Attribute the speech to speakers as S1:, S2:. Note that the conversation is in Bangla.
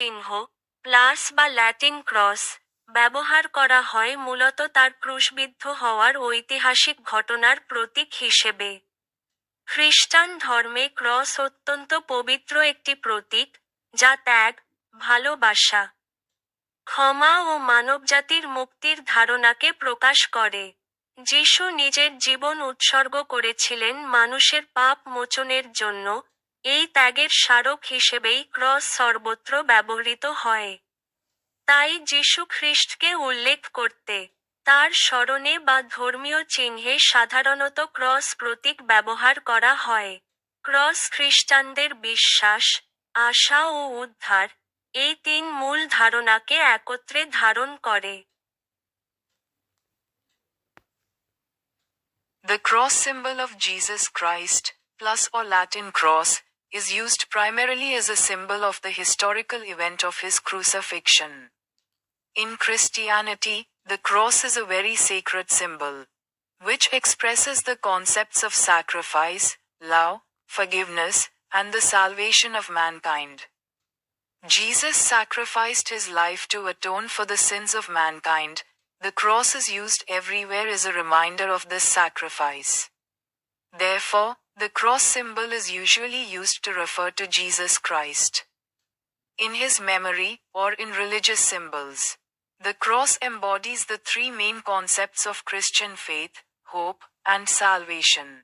S1: চিহ্ন প্লাস বা ল্যাটিন ক্রস, ব্যবহার করা হয় মূলত তার ক্রুশবিদ্ধ হওয়ার ঐতিহাসিক ঘটনার প্রতীক হিসেবে। খ্রিস্টান ধর্মে ক্রস অত্যন্ত পবিত্র একটি প্রতীক, যা ত্যাগ, ভালোবাসা, ক্ষমা ও মানবজাতির মুক্তির ধারণাকে প্রকাশ করে। যিশু নিজের জীবন উৎসর্গ করেছিলেন মানুষের পাপ মোচনের জন্য এই ত্যাগের স্মারক হিসেবেই ক্রস সর্বত্র ব্যবহৃত হয়। তাই যিশু খ্রিস্টকে উল্লেখ করতে তার স্মরণে বা ধর্মীয় চিহ্নে সাধারণত ক্রস প্রতীক ব্যবহার করা হয়। ক্রস খ্রিস্টানদের বিশ্বাস আশা ও উদ্ধার এই তিন মূল ধারণাকে একত্রে ধারণ করে।
S2: The cross symbol of Jesus Christ, plus or Latin cross, is used primarily as a symbol of the historical event of his crucifixion. In Christianity, the cross is a very sacred symbol, which expresses the concepts of sacrifice, love, forgiveness, and the salvation of mankind. Jesus sacrificed his life to atone for the sins of mankind, the cross is used everywhere as a reminder of this sacrifice. Therefore, the cross symbol is usually used to refer to Jesus Christ. In his memory, or in religious symbols, the cross embodies the three main concepts of Christian faith, hope, and salvation.